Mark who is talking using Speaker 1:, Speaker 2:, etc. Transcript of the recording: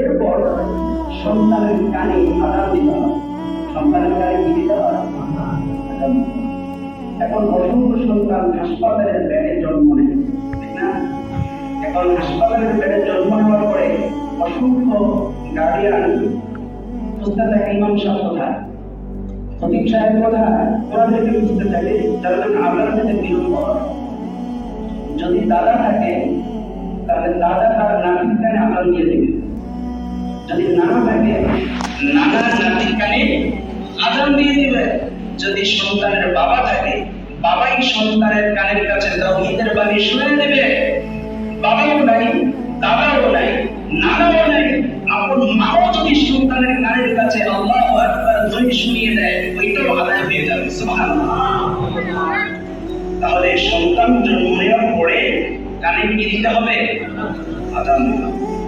Speaker 1: এরপর সন্তানের কানে আদান দিতে হয়। সন্তানের কানে কি দিতে হয়। এখন অসংখ্য সন্তান হাসপাতালের বেডে জন্ম নেয় এখন হাসপাতালের বেডে জন্ম নেওয়ার পরে অসংখ্য গার্ডিয়ান বুঝতে থাকে ইমাম সাহেব কোথায় খতিব সাহেব কোথায় থেকে বুঝতে থাকে যারা আপনার সাথে বিরোধ যদি দাদা থাকে, তাহলে দাদা দিয়ে দেবে। যদি নানা থাকে নানা নাতির কানে আদান দিয়ে দিবে। যদি সন্তানের বাবা থাকে, বাবাই সন্তানের কানের কাছে তাওহীদের বাণী শুনে দেবে বাবাও নাই, দাদাও নাই, নানাও নাই। আপন মাও যদি সন্তানের কানের কাছে আল্লাহু আকবার ধ্বনি শুনিয়ে দেয় ওইটাও আদায় হয়ে যাবে। সুবহানাল্লাহ। তাহলে সন্তান জন্ম নেওয়ার পরে কানে কি দিতে হবে? আদান দিতে হবে।